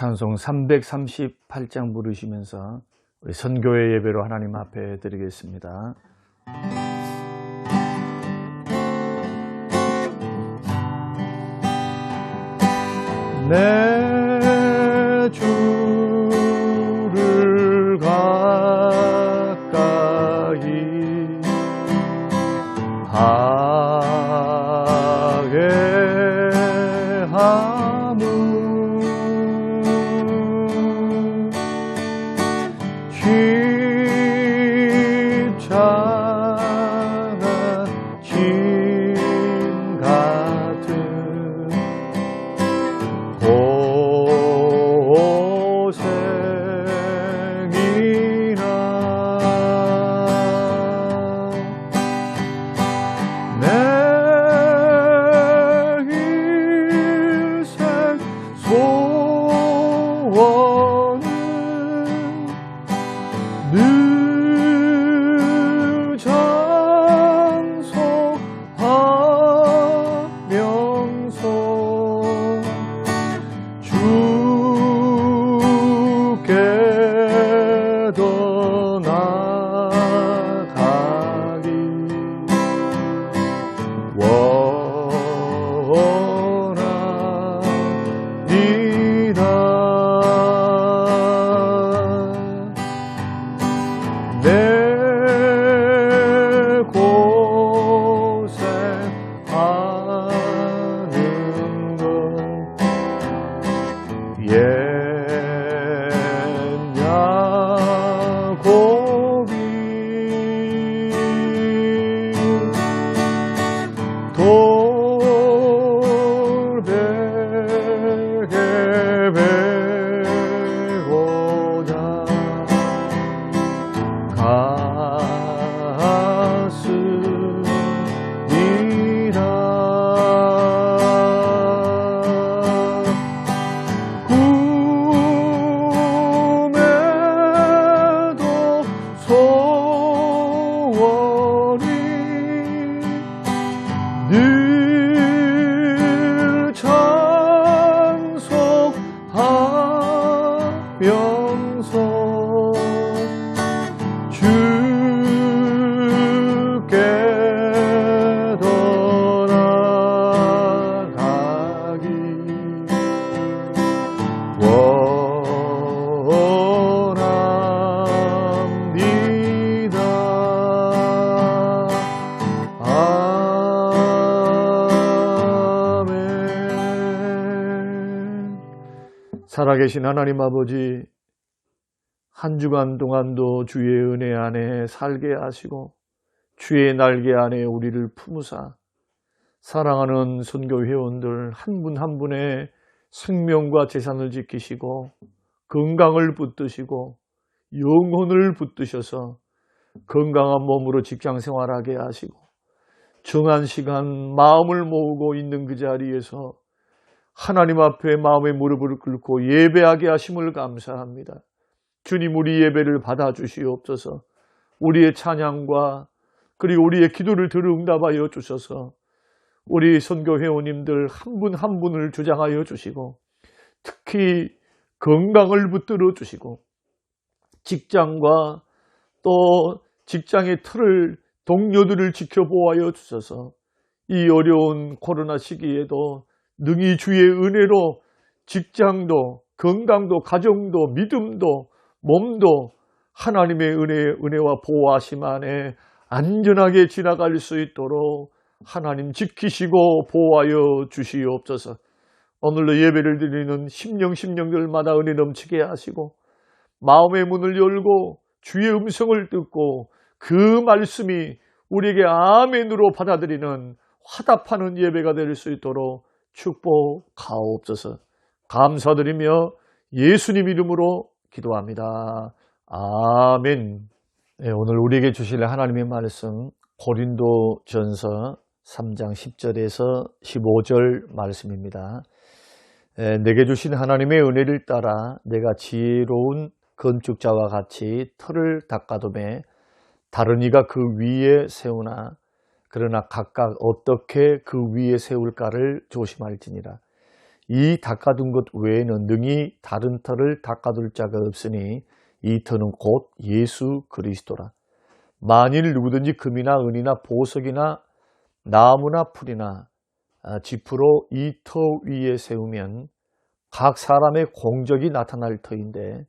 찬송 338장 부르시면서 우리 선교회 예배로 하나님 앞에 드리겠습니다. 내 살아계신 하나님 아버지, 한 주간 동안도 주의 은혜 안에 살게 하시고, 주의 날개 안에 우리를 품으사, 사랑하는 선교 회원들 한분한 분의 생명과 재산을 지키시고, 건강을 붙드시고, 영혼을 붙드셔서 건강한 몸으로 직장 생활하게 하시고, 정한 시간 마음을 모으고 있는 그 자리에서 하나님 앞에 마음의 무릎을 꿇고 예배하게 하심을 감사합니다. 주님 우리 예배를 받아주시옵소서. 우리의 찬양과 그리고 우리의 기도를 들어 응답하여 주셔서. 우리 선교 회원님들 한 분한 분을 주장하여 주시고 특히 건강을 붙들어 주시고 직장과 또 직장의 틀을 동료들을 지켜보아여 주셔서. 이 어려운 코로나 시기에도 능히 주의 은혜로 직장도 건강도 가정도 믿음도 몸도 하나님의 은혜, 은혜와 보호하심 안에 안전하게 지나갈 수 있도록 하나님 지키시고 보호하여 주시옵소서. 오늘도 예배를 드리는 심령 심령들마다 은혜 넘치게 하시고 마음의 문을 열고 주의 음성을 듣고 그 말씀이 우리에게 아멘으로 받아들이는 화답하는 예배가 될 수 있도록 축복하옵소서. 감사드리며 예수님 이름으로 기도합니다. 아멘. 네, 오늘 우리에게 주실 하나님의 말씀 고린도 전서 3장 10절에서 15절 말씀입니다. 에, 내게 주신 하나님의 은혜를 따라 내가 지혜로운 건축자와 같이 틀을 닦아둠에 다른 이가 그 위에 세우나 그러나 각각 어떻게 그 위에 세울까를 조심할지니라. 이 닦아둔 것 외에는 능히 다른 터를 닦아둘 자가 없으니 이 터는 곧 예수 그리스도라. 만일 누구든지 금이나 은이나 보석이나 나무나 풀이나 아, 지푸로 이 터 위에 세우면 각 사람의 공적이 나타날 터인데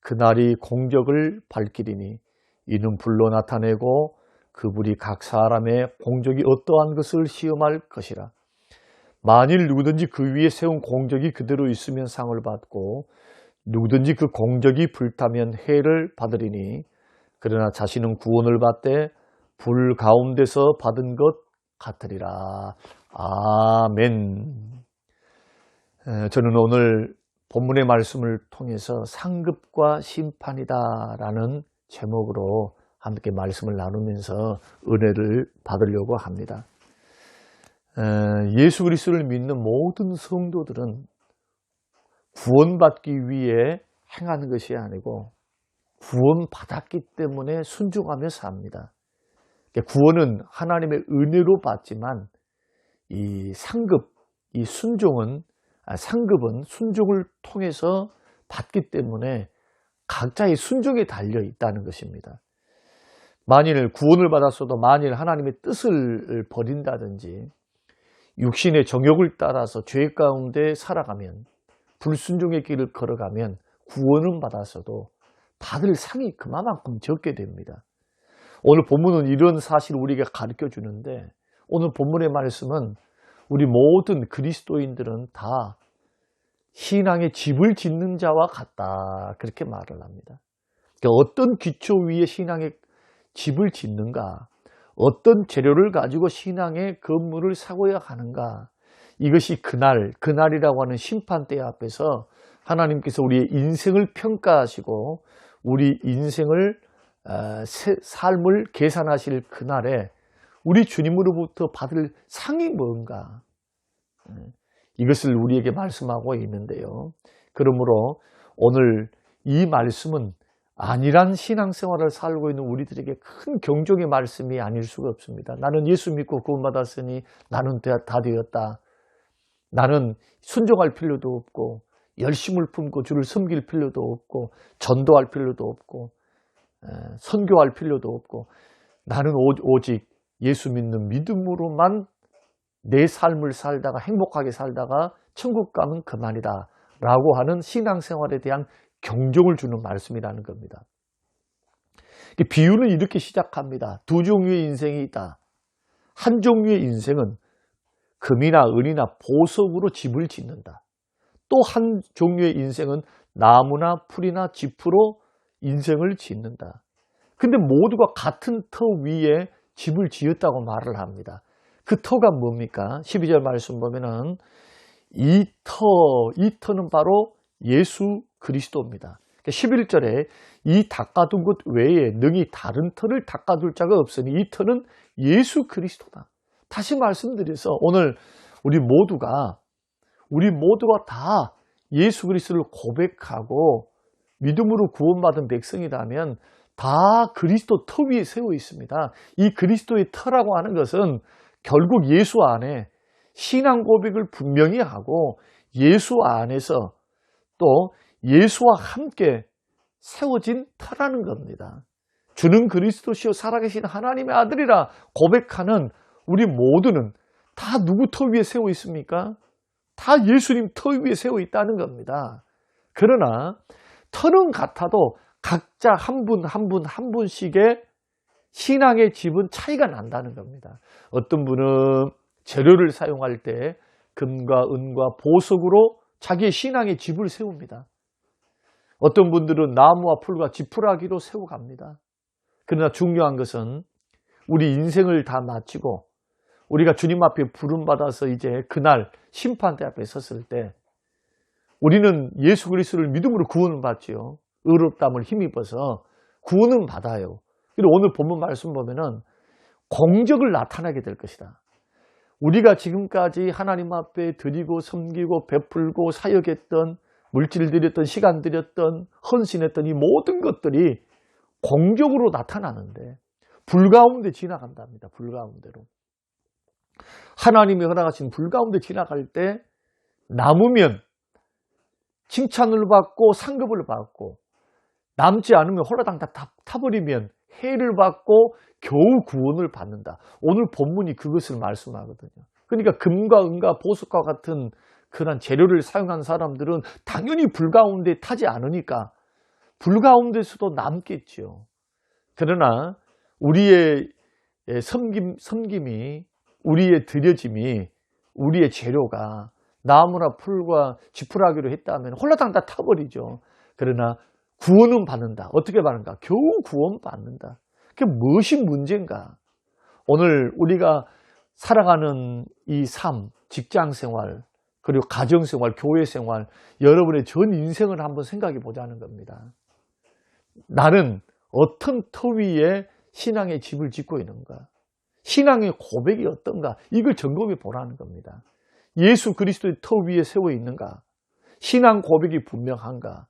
그날이 공적을 밝히리니 이는 불로 나타내고 그 불이 각 사람의 공적이 어떠한 것을 시험할 것이라. 만일 누구든지 그 위에 세운 공적이 그대로 있으면 상을 받고 누구든지 그 공적이 불타면 해를 받으리니 그러나 자신은 구원을 받되 불 가운데서 받은 것 같으리라. 아멘. 저는 오늘 본문의 말씀을 통해서 상급과 심판이다라는 제목으로 함께 말씀을 나누면서 은혜를 받으려고 합니다. 예수 그리스도를 믿는 모든 성도들은 구원받기 위해 행하는 것이 아니고 구원받았기 때문에 순종하며 삽니다. 그러니까 구원은 하나님의 은혜로 받지만 이 상급, 이 순종은 아, 상급은 순종을 통해서 받기 때문에 각자의 순종에 달려 있다는 것입니다. 만일 구원을 받았어도 만일 하나님의 뜻을 버린다든지 육신의 정욕을 따라서 죄 가운데 살아가면 불순종의 길을 걸어가면 구원은 받았어도 받을 상이 그만큼 적게 됩니다. 오늘 본문은 이런 사실을 우리에게 가르쳐 주는데 오늘 본문의 말씀은 우리 모든 그리스도인들은 다 신앙의 집을 짓는 자와 같다. 그렇게 말을 합니다. 그러니까 어떤 기초 위에 신앙의 집을 짓는가? 어떤 재료를 가지고 신앙의 건물을 사고야 하는가? 이것이 그날, 그날이라고 하는 심판대 앞에서 하나님께서 우리의 인생을 평가하시고 우리 인생을 어, 삶을 계산하실 그날에 우리 주님으로부터 받을 상이 뭔가 음, 이것을 우리에게 말씀하고 있는데요. 그러므로 오늘 이 말씀은 아니란 신앙생활을 살고 있는 우리들에게 큰 경종의 말씀이 아닐 수가 없습니다. 나는 예수 믿고 구원받았으니 나는 다 되었다. 나는 순종할 필요도 없고 열심을 품고 주를 섬길 필요도 없고 전도할 필요도 없고 선교할 필요도 없고 나는 오직 예수 믿는 믿음으로만 내 삶을 살다가 행복하게 살다가 천국 가면 그만이다 라고 하는 신앙생활에 대한 경종을 주는 말씀이라는 겁니다. 비유는 이렇게 시작합니다. 두 종류의 인생이 있다. 한 종류의 인생은 금이나 은이나 보석으로 집을 짓는다. 또 한 종류의 인생은 나무나 풀이나 짚으로 인생을 짓는다. 근데 모두가 같은 터 위에 집을 지었다고 말을 합니다. 그 터가 뭡니까? 12절 말씀 보면은 이 터, 이 터는 바로 예수 그리스도입니다. 11절에 그러니까 이 닦아둔 것 외에 능히 다른 터를 닦아둘 자가 없으니 이 터는 예수 그리스도다. 다시 말씀드려서 오늘 우리 모두가 우리 모두가 다 예수 그리스도를 고백하고 믿음으로 구원받은 백성이라면 다 그리스도 터 위에 세워 있습니다. 이 그리스도의 터라고 하는 것은 결국 예수 안에 신앙 고백을 분명히 하고 예수 안에서 또 예수와 함께 세워진 터라는 겁니다. 주는 그리스도시요 살아계신 하나님의 아들이라 고백하는 우리 모두는 다 누구 터 위에 세워 있습니까? 다 예수님 터 위에 세워 있다는 겁니다. 그러나 터는 같아도 각자 한 분 한 분 한 분씩의 신앙의 집은 차이가 난다는 겁니다. 어떤 분은 재료를 사용할 때 금과 은과 보석으로 자기의 신앙의 집을 세웁니다. 어떤 분들은 나무와 풀과 지푸라기로 세워갑니다. 그러나 중요한 것은 우리 인생을 다 마치고 우리가 주님 앞에 부름받아서 이제 그날 심판대 앞에 섰을 때 우리는 예수 그리스도를 믿음으로 구원을 받지요. 의롭담을 힘입어서 구원은 받아요. 그리고 오늘 본문 말씀 보면은 공적을 나타나게 될 것이다. 우리가 지금까지 하나님 앞에 드리고 섬기고 베풀고 사역했던 물질 드렸던 시간 드렸던 헌신했던 이 모든 것들이 공적으로 나타나는데 불 가운데 지나간답니다. 불 가운데로. 하나님이 허락하신 불 가운데 지나갈 때 남으면 칭찬을 받고 상급을 받고 남지 않으면 홀라당 다 타- 타버리면 해를 받고 겨우 구원을 받는다. 오늘 본문이 그것을 말씀하거든요. 그러니까 금과 은과 보석과 같은 그런 재료를 사용한 사람들은 당연히 불 가운데 타지 않으니까 불 가운데서도 남겠지요. 그러나 우리의 예, 섬김, 섬김이 우리의 드려짐이 우리의 재료가 나무나 풀과 지푸라기로 했다면 홀라당 다 타버리죠. 그러나 구원은 받는다. 어떻게 받는가? 겨우 구원 받는다. 그게 무엇이 문제인가? 오늘 우리가 살아가는 이 삶, 직장 생활, 그리고 가정 생활, 교회 생활, 여러분의 전 인생을 한번 생각해 보자는 겁니다. 나는 어떤 터 위에 신앙의 집을 짓고 있는가? 신앙의 고백이 어떤가? 이걸 점검해 보라는 겁니다. 예수 그리스도의 터 위에 세워 있는가? 신앙 고백이 분명한가?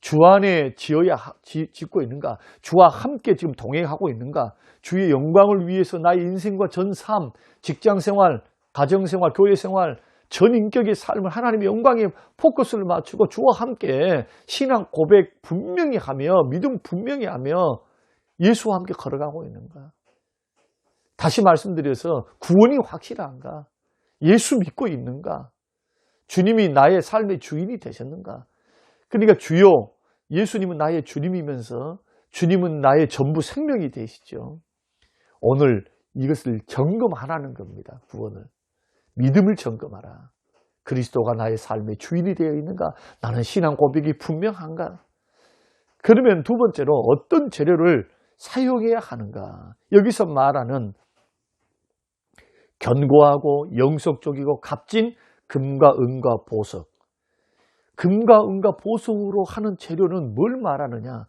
주 안에 지어야 짓고 있는가? 주와 함께 지금 동행하고 있는가? 주의 영광을 위해서 나의 인생과 전 삶, 직장 생활, 가정 생활, 교회 생활, 전 인격의 삶을 하나님의 영광에 포커스를 맞추고 주와 함께 신앙 고백 분명히 하며 믿음 분명히 하며 예수와 함께 걸어가고 있는가? 다시 말씀드려서 구원이 확실한가? 예수 믿고 있는가? 주님이 나의 삶의 주인이 되셨는가? 그러니까 주요 예수님은 나의 주님이면서 주님은 나의 전부 생명이 되시죠. 오늘 이것을 점검하라는 겁니다. 구원을. 믿음을 점검하라. 그리스도가 나의 삶의 주인이 되어 있는가? 나는 신앙 고백이 분명한가? 그러면 두 번째로 어떤 재료를 사용해야 하는가? 여기서 말하는 견고하고 영속적이고 값진 금과 은과 보석. 금과 은과 보석으로 하는 재료는 뭘 말하느냐?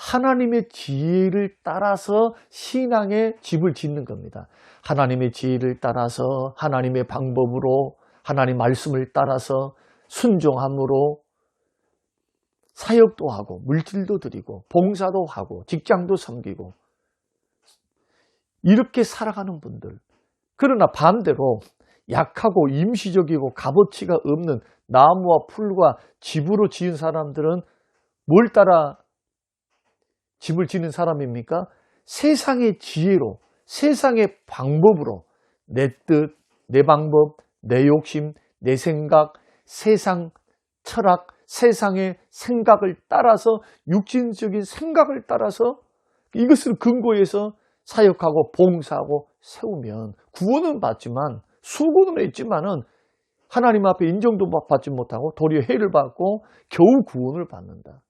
하나님의 지혜를 따라서 신앙의 집을 짓는 겁니다. 하나님의 지혜를 따라서 하나님의 방법으로 하나님 말씀을 따라서 순종함으로 사역도 하고 물질도 드리고 봉사도 하고 직장도 섬기고 이렇게 살아가는 분들 그러나 반대로 약하고 임시적이고 값어치가 없는 나무와 풀과 집으로 지은 사람들은 뭘 따라 집을 짓는 사람입니까? 세상의 지혜로, 세상의 방법으로 내 뜻, 내 방법, 내 욕심, 내 생각, 세상 철학, 세상의 생각을 따라서 육신적인 생각을 따라서 이것을 근거해서 사역하고 봉사하고 세우면 구원은 받지만 수고는 했지만은 하나님 앞에 인정도 받지 못하고 도리어 해를 받고 겨우 구원을 받는다.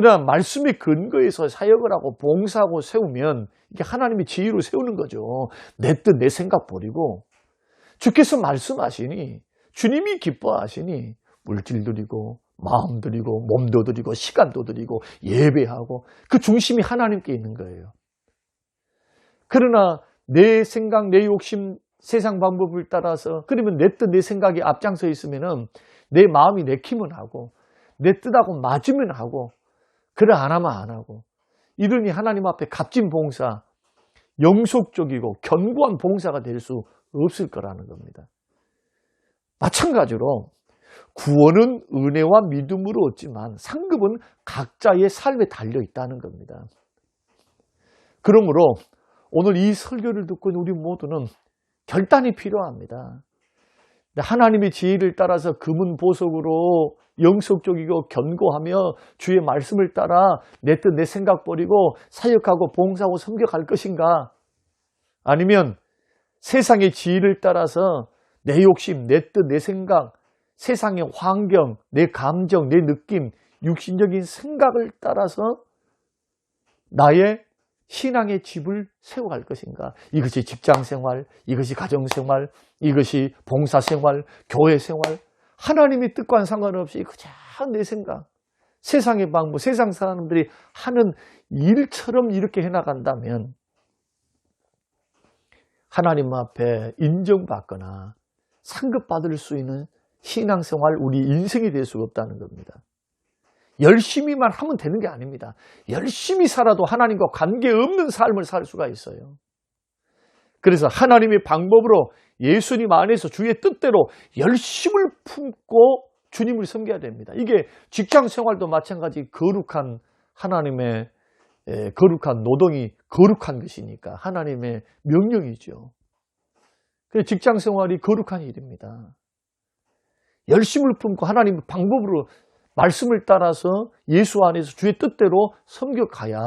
그러나 말씀의 근거에서 사역을 하고 봉사하고 세우면 이게 하나님의 지혜로 세우는 거죠. 내 뜻, 내 생각 버리고 주께서 말씀하시니 주님이 기뻐하시니 물질 드리고 마음 드리고 몸도 드리고 시간도 드리고 예배하고 그 중심이 하나님께 있는 거예요. 그러나 내 생각, 내 욕심, 세상 방법을 따라서 그러면 내 뜻, 내 생각이 앞장서 있으면은 내 마음이 내키면 하고 내 뜻하고 맞으면 하고 그래 안 하면 안 하고 이러니 하나님 앞에 값진 봉사, 영속적이고 견고한 봉사가 될 수 없을 거라는 겁니다. 마찬가지로 구원은 은혜와 믿음으로 얻지만 상급은 각자의 삶에 달려 있다는 겁니다. 그러므로 오늘 이 설교를 듣고 있는 우리 모두는 결단이 필요합니다. 하나님의 지혜를 따라서 금은 보석으로 영속적이고 견고하며 주의 말씀을 따라 내 뜻 내 생각 버리고 사역하고 봉사하고 섬겨갈 것인가? 아니면 세상의 지혜를 따라서 내 욕심, 내 뜻, 내 생각, 세상의 환경, 내 감정, 내 느낌, 육신적인 생각을 따라서 나의 신앙의 집을 세워갈 것인가? 이것이 직장 생활, 이것이 가정 생활, 이것이 봉사 생활, 교회 생활, 하나님의 뜻과는 상관없이 그저 내 생각, 세상의 방법, 세상 사람들이 하는 일처럼 이렇게 해나간다면 하나님 앞에 인정받거나 상급받을 수 있는 신앙생활, 우리 인생이 될 수가 없다는 겁니다. 열심히만 하면 되는 게 아닙니다. 열심히 살아도 하나님과 관계없는 삶을 살 수가 있어요. 그래서 하나님의 방법으로 예수님 안에서 주의 뜻대로 열심을 품고 주님을 섬겨야 됩니다. 이게 직장 생활도 마찬가지 거룩한 하나님의 에, 거룩한 노동이 거룩한 것이니까 하나님의 명령이죠. 직장 생활이 거룩한 일입니다. 열심을 품고 하나님의 방법으로 말씀을 따라서 예수 안에서 주의 뜻대로 섬겨가야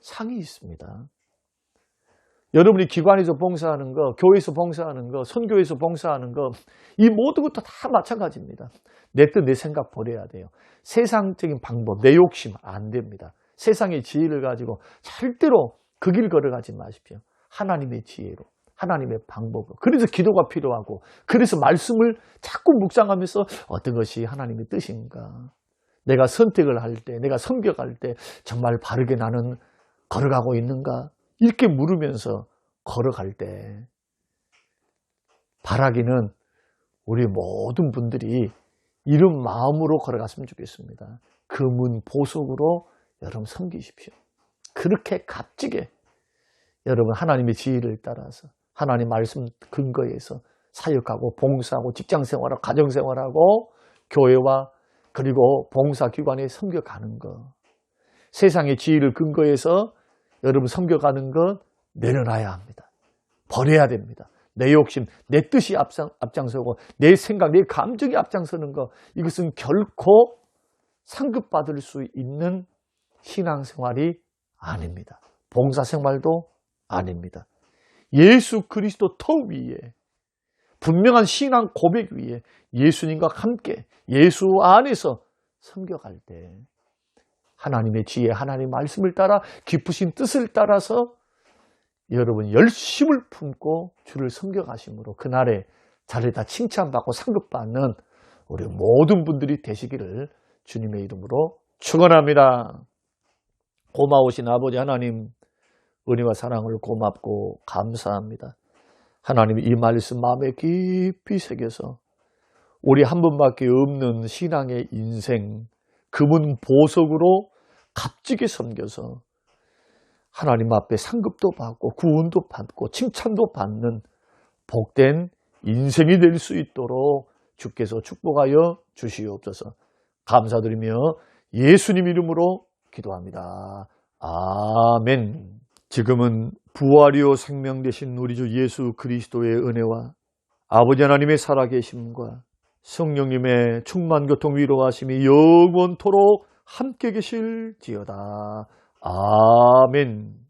상이 있습니다. 여러분이 기관에서 봉사하는 거, 교회에서 봉사하는 거, 선교에서 봉사하는 거, 이 모든 것도 다 마찬가지입니다. 내 뜻, 내 생각 버려야 돼요. 세상적인 방법, 내 욕심 안 됩니다. 세상의 지혜를 가지고 절대로 그 길 걸어가지 마십시오. 하나님의 지혜로, 하나님의 방법으로. 그래서 기도가 필요하고, 그래서 말씀을 자꾸 묵상하면서 어떤 것이 하나님의 뜻인가. 내가 선택을 할 때, 내가 섬겨갈 때 정말 바르게 나는 걸어가고 있는가? 이렇게 물으면서 걸어갈 때 바라기는 우리 모든 분들이 이런 마음으로 걸어갔으면 좋겠습니다. 금은 보석으로 여러분 섬기십시오. 그렇게 값지게 여러분 하나님의 지혜를 따라서 하나님 말씀 근거에서 사역하고 봉사하고 직장생활하고 가정생활하고 교회와 그리고 봉사기관에 섬겨가는 것. 세상의 지혜를 근거해서 여러분 섬겨가는 것 내려놔야 합니다. 버려야 됩니다. 내 욕심, 내 뜻이 앞장, 앞장서고 내 생각, 내 감정이 앞장서는 것 이것은 결코 상급받을 수 있는 신앙생활이 아닙니다. 봉사생활도 아닙니다. 예수 그리스도 터 위에 분명한 신앙 고백 위에 예수님과 함께 예수 안에서 섬겨갈 때 하나님의 지혜, 하나님의 말씀을 따라 깊으신 뜻을 따라서 여러분 열심을 품고 주를 섬겨가심으로 그날에 자리에다 칭찬받고 상급받는 우리 모든 분들이 되시기를 주님의 이름으로 축원합니다. 고마우신 아버지 하나님 은혜와 사랑을 고맙고 감사합니다. 하나님 이 말씀 마음에 깊이 새겨서 우리 한 분밖에 없는 신앙의 인생 그분 보석으로 값지게 섬겨서 하나님 앞에 상급도 받고 구원도 받고 칭찬도 받는 복된 인생이 될 수 있도록 주께서 축복하여 주시옵소서. 감사드리며 예수님 이름으로 기도합니다. 아멘. 지금은 부활이요 생명 되신 우리 주 예수 그리스도의 은혜와 아버지 하나님의 살아계심과 성령님의 충만 교통 위로하심이 영원토록 함께 계실지어다. 아멘.